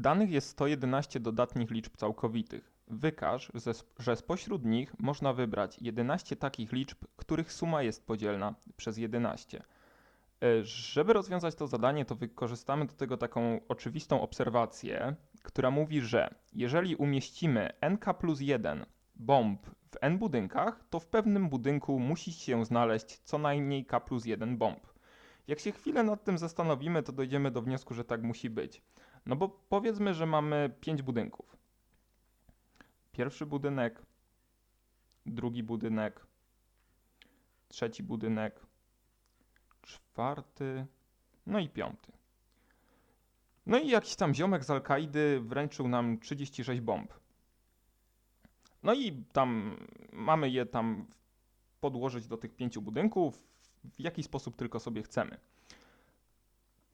Danych jest 111 dodatnich liczb całkowitych. Wykaż, że, sp- że spośród nich można wybrać 11 takich liczb, których suma jest podzielna przez 11. E, Żeby rozwiązać to zadanie, to wykorzystamy do tego taką oczywistą obserwację, która mówi, że jeżeli umieścimy nk plus 1 bomb w n budynkach, to w pewnym budynku musi się znaleźć co najmniej k plus 1 bomb. Jak się chwilę nad tym zastanowimy, to dojdziemy do wniosku, że tak musi być. No bo powiedzmy, że mamy 5 budynków. Pierwszy budynek, drugi budynek, trzeci budynek, czwarty, no i piąty. No i jakiś tam ziomek z Al-Kaidy wręczył nam 36 bomb. No i tam mamy je tam podłożyć do tych pięciu budynków w jaki sposób tylko sobie chcemy.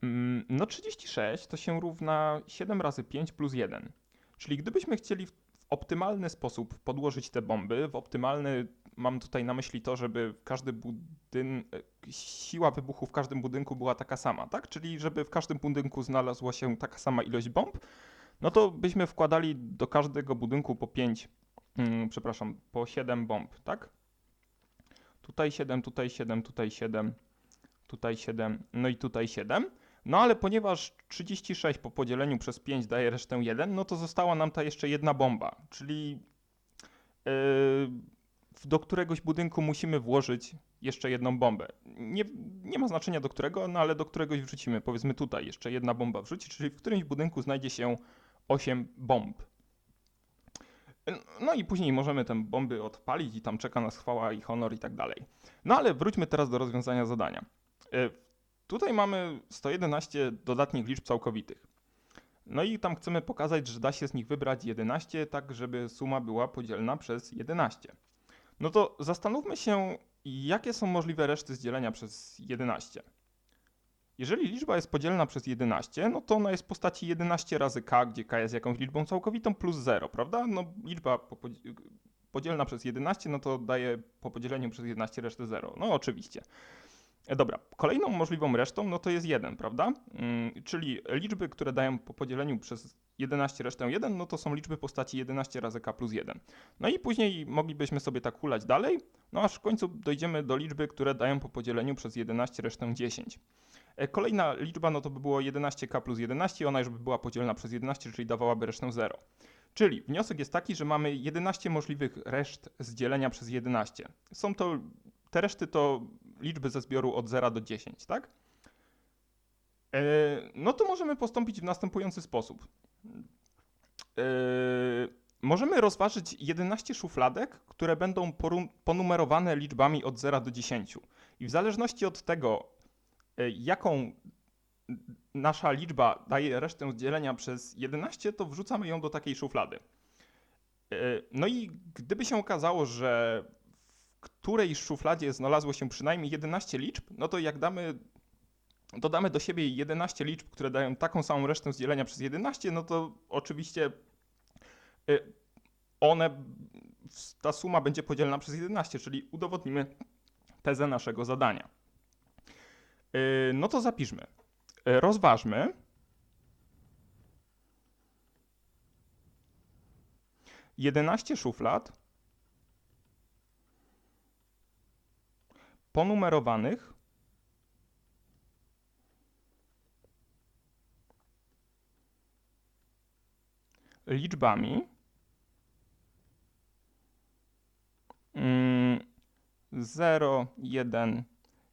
Mm, No 36 to się równa 7 razy 5 plus 1. Czyli gdybyśmy chcieli w optymalny sposób podłożyć te bomby, w optymalny mam tutaj na myśli to, żeby każdy budyn... e, siła wybuchu w każdym budynku była taka sama, tak? Czyli żeby w każdym budynku znalazła się taka sama ilość bomb, no to byśmy wkładali do każdego budynku po 5, mm, przepraszam, po 7 bomb, tak? Tutaj 7, tutaj 7, tutaj 7, tutaj 7, no i tutaj 7. No ale ponieważ 36 po podzieleniu przez 5 daje resztę 1, no to została nam ta jeszcze jedna bomba, czyli yy, do któregoś budynku musimy włożyć jeszcze jedną bombę. Nie, nie ma znaczenia do którego, no ale do któregoś wrzucimy. Powiedzmy tutaj jeszcze jedna bomba wrzuci, czyli w którymś budynku znajdzie się 8 bomb. No i później możemy te bomby odpalić i tam czeka nas chwała i honor i tak dalej. No ale wróćmy teraz do rozwiązania zadania. Tutaj mamy 111 dodatnich liczb całkowitych. No i tam chcemy pokazać, że da się z nich wybrać 11, tak żeby suma była podzielna przez 11. No to zastanówmy się, jakie są możliwe reszty z dzielenia przez 11. Jeżeli liczba jest podzielna przez 11, no to ona jest w postaci 11 razy k, gdzie k jest jakąś liczbą całkowitą plus 0, prawda? No liczba po podzi- podzielna przez 11, no to daje po podzieleniu przez 11 resztę 0. No oczywiście. E, Dobra, kolejną możliwą resztą no to jest 1, prawda? Mm, czyli liczby, które dają po podzieleniu przez 11 resztę 1, no to są liczby postaci 11 razy k plus 1. No i później moglibyśmy sobie tak hulać dalej, no aż w końcu dojdziemy do liczby, które dają po podzieleniu przez 11 resztę 10. E, Kolejna liczba no to by było 11k plus 11, ona już by była podzielna przez 11, czyli dawałaby resztę 0. Czyli wniosek jest taki, że mamy 11 możliwych reszt z dzielenia przez 11. Są to, te reszty to liczby ze zbioru od 0 do 10, tak? E, no to możemy postąpić w następujący sposób. E, możemy rozważyć 11 szufladek, które będą ponumerowane liczbami od 0 do 10. I w zależności od tego, e, jaką nasza liczba daje resztę dzielenia przez 11, to wrzucamy ją do takiej szuflady. No i gdyby się okazało, że w którejś szufladzie znalazło się przynajmniej 11 liczb, no to jak damy, dodamy do siebie 11 liczb, które dają taką samą resztę z dzielenia przez 11, no to oczywiście e, one, ta suma będzie podzielona przez 11, czyli udowodnimy tezę naszego zadania. E, No to zapiszmy. E, Rozważmy. Jedenaście szuflad ponumerowanych liczbami mm, 0, 1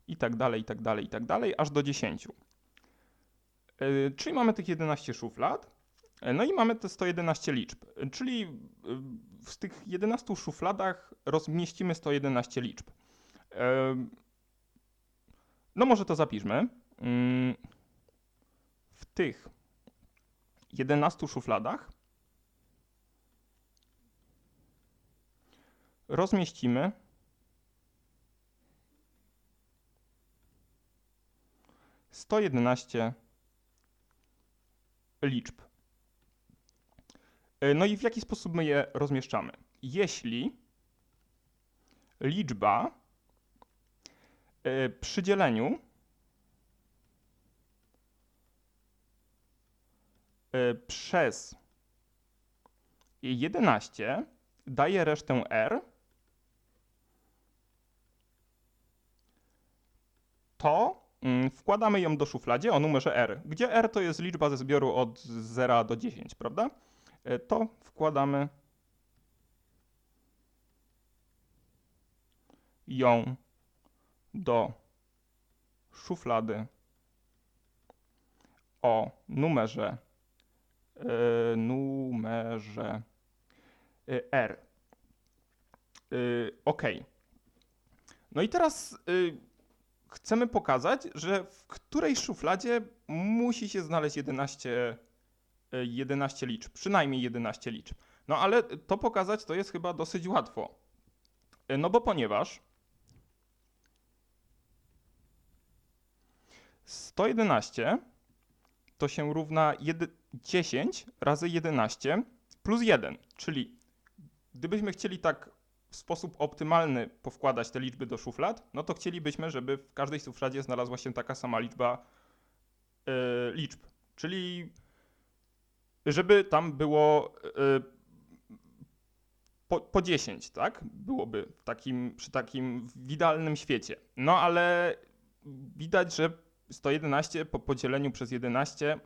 i tak dalej, i tak dalej, i tak dalej, aż do 10. Yy, Czyli mamy tych 11 szuflad, yy, no i mamy te 111 liczb. Yy, Czyli w tych 11 szufladach rozmieścimy 111 liczb. No może to zapiszmy. Yy, W tych 11 szufladach rozmieścimy sto jedenaście liczb. E, No i w jaki sposób my je rozmieszczamy? Jeśli liczba przy dzieleniu y, przez 11 daje resztę R, to mm, wkładamy ją do szufladzie o numerze R, gdzie R to jest liczba ze zbioru od 0 do 10, prawda? Y, To wkładamy ją do szuflady o numerze y, numerze y, R. Y, OK. No i teraz chcemy pokazać, że w której szufladzie musi się znaleźć 11, y, 11 liczb, przynajmniej 11 liczb. No ale to pokazać to jest chyba dosyć łatwo. No bo ponieważ 111 to się równa jedy- 10 razy 11 plus 1, czyli gdybyśmy chcieli tak w sposób optymalny powkładać te liczby do szuflad, no to chcielibyśmy, żeby w każdej szufladzie znalazła się taka sama liczba e, liczb, czyli żeby tam było e, po, po 10, tak? Byłoby takim, przy takim w idealnym świecie. No ale widać, że 111 po podzieleniu przez 11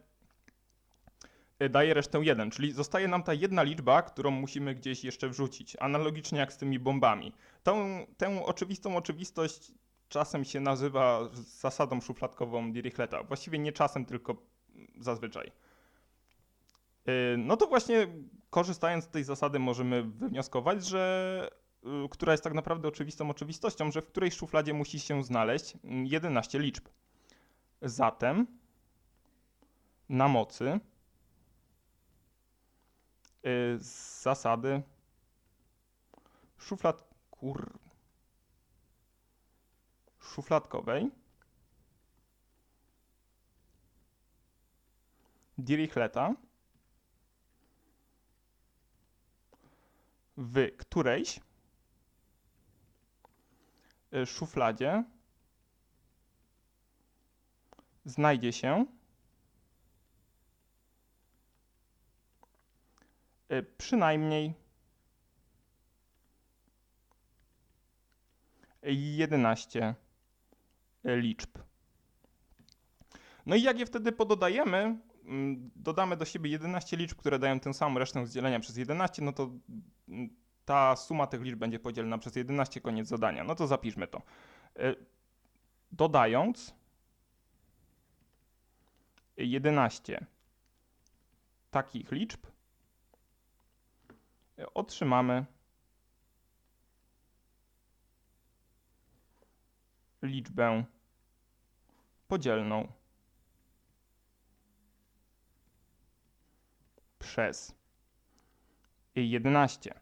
y, daje resztę 1, czyli zostaje nam ta jedna liczba, którą musimy gdzieś jeszcze wrzucić, analogicznie jak z tymi bombami. Tą, tę oczywistą oczywistość czasem się nazywa zasadą szufladkową Dirichleta. Właściwie nie czasem, tylko zazwyczaj. Y, No to właśnie korzystając z tej zasady możemy wywnioskować, że y, która jest tak naprawdę oczywistą oczywistością, że w której szufladzie musi się znaleźć mm, 11 liczb. Zatem na mocy y, z zasady szuflad kur szufladkowej Dirichleta w którejś y, szufladzie znajdzie się y, przynajmniej 11 liczb. No i jak je wtedy pododajemy, mm, dodamy do siebie 11 liczb, które dają tę samą resztę z dzielenia przez 11, no to mm, ta suma tych liczb będzie podzielona przez 11, koniec zadania. No to zapiszmy to. Y, Dodając 11 takich liczb otrzymamy liczbę podzielną przez 11.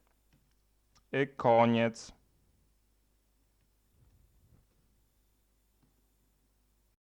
Y, Koniec.